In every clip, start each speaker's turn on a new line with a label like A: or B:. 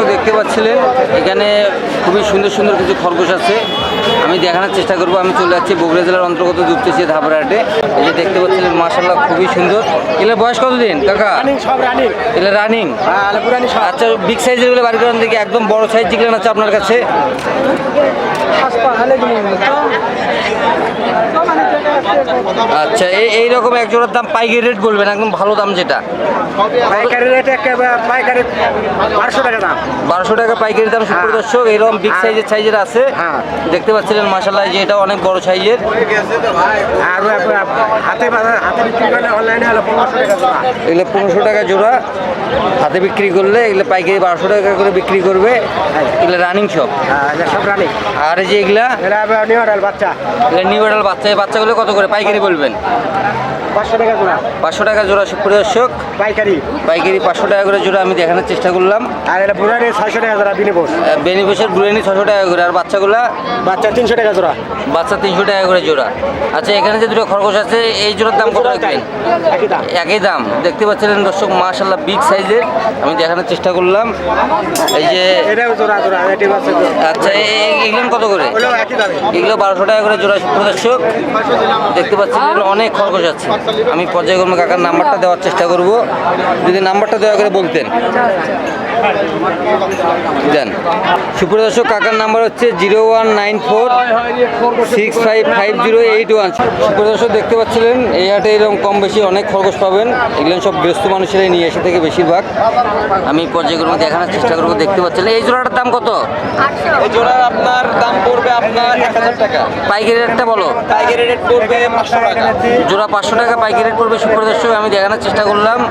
A: দর্শক দেখতে পাচ্ছিলেন এখানে খুবই সুন্দর সুন্দর কিছু খরগোশ আছে। আমি দেখানোর চেষ্টা করব। আমি চলে যাচ্ছি বগুড়া জেলার অন্তর্গত দুপচেছি ধাপড়াহাটে এই যে দেখতে পাচ্ছিলেন মার্শাল্লাহ খুবই সুন্দর। এগুলোর বয়স কতদিন কাকা?
B: সব রানিং।
A: এগুলো রানিং?
B: হ্যাঁ
A: আচ্ছা বিগ সাইজেরগুলো বাড়ি করেন দেখি একদম বড় সাইজ যেগুলো আছে আপনার কাছে। আচ্ছা এই রকম এক জোড়ার দাম পাইকারি রেট বলবেন একদম ভালো দাম যেটা।
B: পাইকারি রেট পাইকারি বারোশো টাকা দাম।
A: বারোশো টাকা পাইকারি দাম সুপ্রিয় দর্শক এরকম বিগ সাইজের সাইজের আছে।
B: হ্যাঁ।
A: দেখতে পাচ্ছিলেন মাসাল্লাহ যে এটা অনেক বড় সাইজের।
B: আর হাতে
A: এগুলো পনেরোশো টাকা জোড়া। হাতে বিক্রি করলে এগুলো পাইকারি বারোশো টাকা করে বিক্রি করবে। এগুলো রানিং
B: হ্যাঁ সব রানিং
A: আর যে এগুলা?
B: নিউ বাচ্চা।
A: নিউ বাচ্চা। এই বাচ্চাগুলো কত করে? পাইকারি বলবেন?
B: পাঁচশো টাকা জোড়া।
A: পাঁচশো টাকা জোড়া সুপ্রিয় দর্শক।
B: পাইকারি।
A: পাইকারি পাঁচশো টাকা করে জোড়া আমি দেখানোর চেষ্টা করলাম।
B: আর এটা বুড়ানি ছয়শো টাকা জোড়া বিনিবোস
A: বেনিফিসের বুড়ানি ছশো টাকা করে। আর বাচ্চাগুলা?
B: বাচ্চা তিনশো টাকা জোড়া।
A: বাচ্চা তিনশো টাকা করে জোড়া। আচ্ছা এখানে যে দুটো খরগোশ আছে এই জোড়ার দাম কত রাখবেন
B: একই দাম।
A: একই দাম। দেখতে পাচ্ছিলেন দর্শক মাশাল্লাহ বিগ সাইজের। আমি দেখানোর চেষ্টা করলাম। এই যে
B: এটাও জোড়া জোড়া এটি বাচ্চা
A: আচ্ছা এগুলো কত করে?
B: ওগুলো একই দামে।
A: এগুলো বারোশো টাকা করে জোড়া সুপ্রিয় দর্শক। দেখতে পাচ্ছিলেন অনেক খরগোশ আছে। আমি পর্যায়ক্রমে কাকার নাম্বারটা দেওয়ার চেষ্টা করব। যদি নাম্বারটা দেওয়া করে বলতেন। দেন। সুপ্রিয় দর্শক কাকার নাম্বার হচ্ছে zero one nine four six five five zero eight one. সুপ্রিয় দর্শক দেখতে পাচ্ছিলেন এই হাটে এরকম কম বেশি অনেক খরগোশ পাবেন। এগুলো সব ব্যস্ত মানুষেরাই নিয়ে এসে থেকে বেশিরভাগ। আমি পর্যায়ক্রমে দেখানোর চেষ্টা করব দেখতে পাচ্ছিলেন। এই জোড়াটার দাম কত?
C: এই জোড়ার আপনার আপনার এক হাজার টাকা।
A: পাইকারি রেটটা বলো।
C: পাইকারি রেট পড়বে পাঁচশো টাকা।
A: জোড়া পাঁচশো টাকা পাইকারি রেট পড়বে সুপ্রিয় দর্শক আমি দেখানোর চেষ্টা করলাম।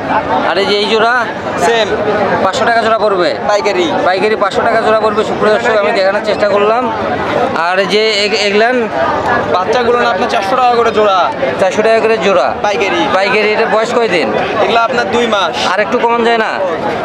A: আর এই যে এই জোড়া
C: সেম
A: পাঁচশো টাকা জোড়া পড়বে।
C: পাইকারি।
A: পাইকারি পাঁচশো টাকা জোড়া পড়বে সুপ্রিয় দর্শক আমি দেখানোর চেষ্টা করলাম। আর যে এগ- এগুলান
C: বাচ্চাগুলো না আপনার চারশো টাকা করে জোড়া।
A: চারশো টাকা করে জোড়া।
C: পাইকারি।
A: পাইকারি এটা বয়স কয় দিন
C: এগুলো আপনার দুই মাস।
A: আর একটু কমান যায় না?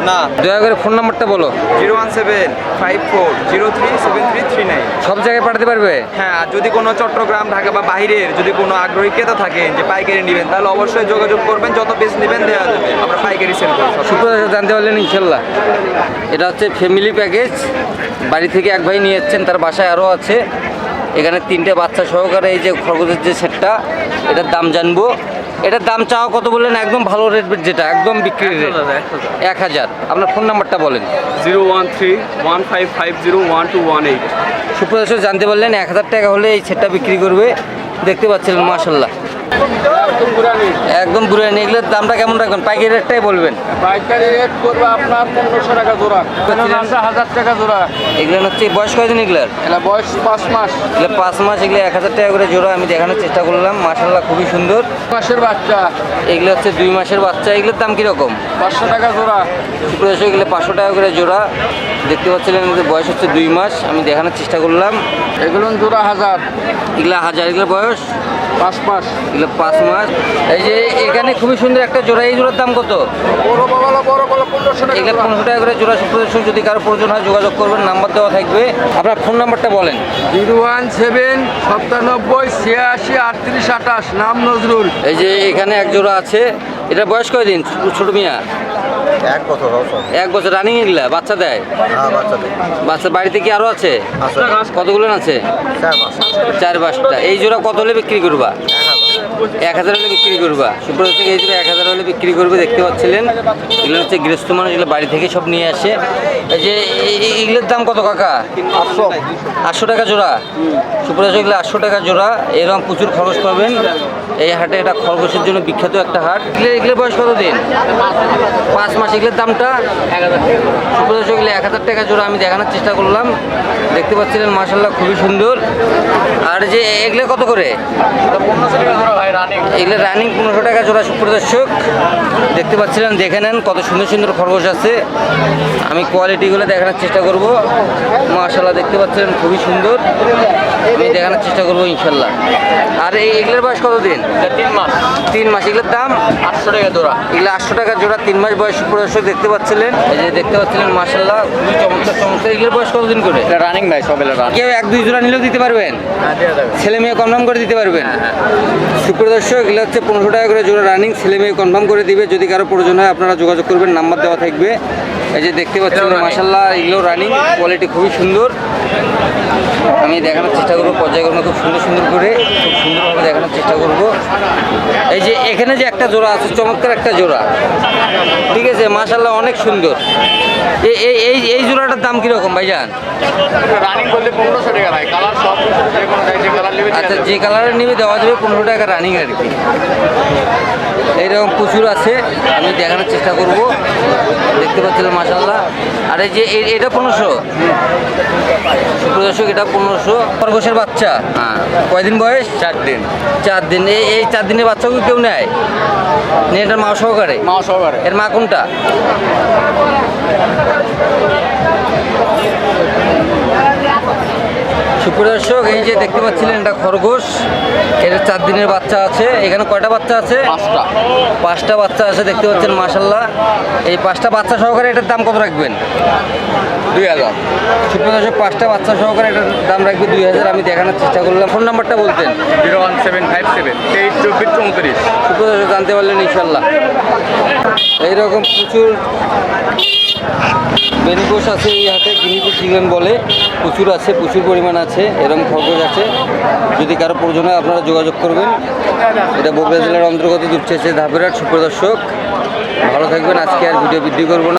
C: না।
A: দয়া করে ফোন নাম্বারটা বলো।
C: Zero one seven five four zero three seven three three nine.
A: সব জায়গায় পাঠাতে পারবে?
C: হ্যাঁ আর যদি কোনো চট্টগ্রাম ঢাকা বা বাইরের যদি কোনো আগ্রহী ক্রেতা থাকেন যে পাইকারি নেবেন তাহলে অবশ্যই যোগাযোগ করবেন যত পিস নেবেন দেওয়া যাবে। আমরা পাইকারি সেল করব সব।
A: সুপ্রিয় দর্শক জানতে পারলেন ইনশাল্লাহ। এটা হচ্ছে ফ্যামিলি প্যাকেজ বাড়ি থেকে এক ভাই নিয়ে যাচ্ছেন তার বাসায় আরও আছে। এখানে তিনটে বাচ্চা সহকারে এই যে খরগোশের যে সেটটা এটার দাম জানব। এটার দাম চাওয়া কত বললেন? একদম ভালো রেট যেটা একদম বিক্রি রেট এক হাজার। আপনার ফোন নাম্বারটা বলেন।
D: Zero one three one five five zero one two one eight.
A: সুপ্রদর্শক জানতে পারলেন এক হাজার টাকা হলে এই সেটটা বিক্রি করবে। দেখতে পাচ্ছিলেন মাশাল্লাহ একদম বুড়ে এগুলোর দামটা কেমন রাখবেন? পাইকারি রেটটাই বলবেন।
D: পাইকারি রেট করবে আপনার পনেরোশো টাকা জোড়া। আছে হাজার টাকা জোড়া।
A: এগুলো হচ্ছে বয়স কয়দিন এগুলার?
D: এটা বয়স পাঁচ মাস।
A: এগুলো পাঁচ মাস এগুলো এক হাজার টাকা করে জোড়া আমি দেখানোর চেষ্টা করলাম। মাশাল্লাহ খুবই সুন্দর।
D: মাসের বাচ্চা।
A: এগুলো হচ্ছে দুই মাসের বাচ্চা এগুলোর দাম কীরকম?
D: পাঁচশো টাকা জোড়া।
A: এগুলো পাঁচশো টাকা করে জোড়া। দেখতে পাচ্ছিলেন এদের বয়স হচ্ছে দুই মাস আমি দেখানোর চেষ্টা করলাম।
D: এগুলো জোড়া হাজার।
A: এগুলো হাজার এগুলো বয়স?
D: পাঁচ মাস।
A: এগুলো পাঁচ মাস। এই যে এখানে খুবই সুন্দর একটা জোড়া এই জোড়ার দাম কত? এগুলো পনেরোশো টাকা করে জোড়া সুপ্রদর্শক যদি কারও প্রয়োজন হয় যোগাযোগ করবেন নাম্বার দেওয়া থাকবে। আপনার ফোন নাম্বারটা বলেন।
D: জিরো ওয়ান সেভেন সপ্তানব্বই ছিয়াশি আটত্রিশ আঠাশ নাম নজরুল।
A: এই যে এখানে এক জোড়া আছে। এটা বয়স কয়দিন? ছোট মিয়া?
B: এক বছর
A: এক বছর রানিং এগুলা বাচ্চা দেয়?
B: হ্যাঁ বাচ্চাদের
A: বাচ্চার বাড়িতে কি আরও আছে? কতগুলো আছে?
B: চার
A: পাঁচটা। এই জোড়া কত হলে বিক্রি করবা? এক হাজার হলে বিক্রি করবা। সুপ্রভাত থেকে এই এক হাজার হলে বিক্রি করবে দেখতে পাচ্ছিলেন। এগুলো হচ্ছে গৃহস্থ মানুষ এগুলো বাড়ি থেকে সব নিয়ে আসে। এই যে এগুলোর দাম কত কাকা?
B: আটশো।
A: আটশো টাকা জোড়া। সুপ্রভাত এগুলো আটশো টাকা জোড়া। এরকম প্রচুর খরচ পাবেন। এই হাটে এটা খরগোশের জন্য বিখ্যাত একটা হাট। এগুলো এগুলোর বয়স কত দিন পাঁচ মাস। এগুলোর দামটা? সুপ্রভাত এগুলো এক হাজার টাকা জোড়া। আমি দেখানোর চেষ্টা করলাম। দেখতে পাচ্ছিলেন মার্শাল্লাহ খুবই সুন্দর। আর যে এগুলো কত করে? এগুলো রানিং পনেরোশো টাকা জোড়া সুপ্রদর্শক দেখতে পাচ্ছিলেন দেখে নেন কত সুন্দর সুন্দর খরগোশ আছে। আমি কোয়ালিটিগুলো দেখানোর চেষ্টা করব। মাশাল্লাহ দেখতে পাচ্ছিলেন খুবই সুন্দর। আমি দেখানোর চেষ্টা করব ইনশাল্লাহ আর এই এগুলোর বয়স কত দিন?
D: তিন মাস।
A: তিন মাস এগুলোর দাম?
D: আটশো টাকা জোড়া।
A: এগুলো আটশো টাকা জোড়া তিন মাস বয়স সুপ্রদর্শক দেখতে পাচ্ছিলেন। এই যে দেখতে পাচ্ছিলেন মাশাল্লাহ খুবই চমৎকার চমৎকার। এগুলোর বয়স কতদিন করে?
D: রানিং ভাই সব
A: কেউ এক দুই জোড়া নিলেও দিতে পারবেন। ছেলে মেয়ে কনফার্ম করে দিতে পারবেন। সুপ্রদর্শক এগুলো হচ্ছে পনেরোশো টাকা করে জোড়া রানিং ছেলে মেয়ে কনফার্ম করে দিবে। যদি কারও প্রয়োজন হয় আপনারা যোগাযোগ করবেন নাম্বার দেওয়া থাকবে। এই যে দেখতে পাচ্ছেন মাসাল্লাহ এগুলো রানিং কোয়ালিটি খুবই সুন্দর। আমি দেখানোর চেষ্টা করব পর্যায়ক্রমে খুব সুন্দর সুন্দর করে খুব সুন্দরভাবে দেখানোর চেষ্টা করব। এই যে এখানে যে একটা জোড়া আছে চমৎকার একটা জোড়া। ঠিক আছে মাসাল্লাহ অনেক সুন্দর। এই এই এই জোড়াটার দাম কীরকম ভাইজান? আচ্ছা যে কালারের নিবে দেওয়া যাবে পনেরো টাকা রানিং আর কি। এইরকম প্রচুর আছে আমি দেখানোর চেষ্টা করব। দেখতে পাচ্ছিলাম মাসাল্লাহ আর এই যে এটা পনেরোশো? সুপ্রদর্শক এটা পনেরোশো। খরগোশের বাচ্চা। হ্যাঁ। কয়দিন বয়স?
C: চার দিন।
A: চার দিন। এই এই চার দিনের বাচ্চাকে কেউ নেয়? নিয়ে এটার মা সহকারে?
E: মা সহকারে।
A: এর মা কোনটা? সুপ্রদর্শক এই যে দেখতে পাচ্ছিলেন এটা খরগোশ। এর চার দিনের বাচ্চা আছে। এখানে কয়টা বাচ্চা আছে?
E: পাঁচটা।
A: পাঁচটা বাচ্চা আছে দেখতে পাচ্ছেন মাসাল্লাহ এই পাঁচটা বাচ্চা সহকারে এটার দাম কত রাখবেন?
E: দুই হাজার।
A: সুপ্রদর্শক পাঁচটা বাচ্চা সহকারে এটার দাম রাখবে দুই হাজার। আমি দেখানোর চেষ্টা করলাম। ফোন নাম্বারটা বলতেন।
E: Zero one seven five seven তেইশ চব্বিশ চৌত্রিশ।
A: সুপ্রদর্শক জানতে পারলেন ইনশাল্লাহ এইরকম প্রচুর বেনিকোষ আছে এই হাতে গিনিপি চিকেন বলে। প্রচুর আছে, প্রচুর পরিমাণ আছে এরকম খরগোশ আছে। যদি কারও প্রয়োজন হয় আপনারা যোগাযোগ করবেন। এটা বগুড়া জেলার অন্তর্গত দুপচেছে ধাপেরহাট সুপ্রদর্শক ভালো থাকবেন। আজকে আর ভিডিও বৃদ্ধি করব না।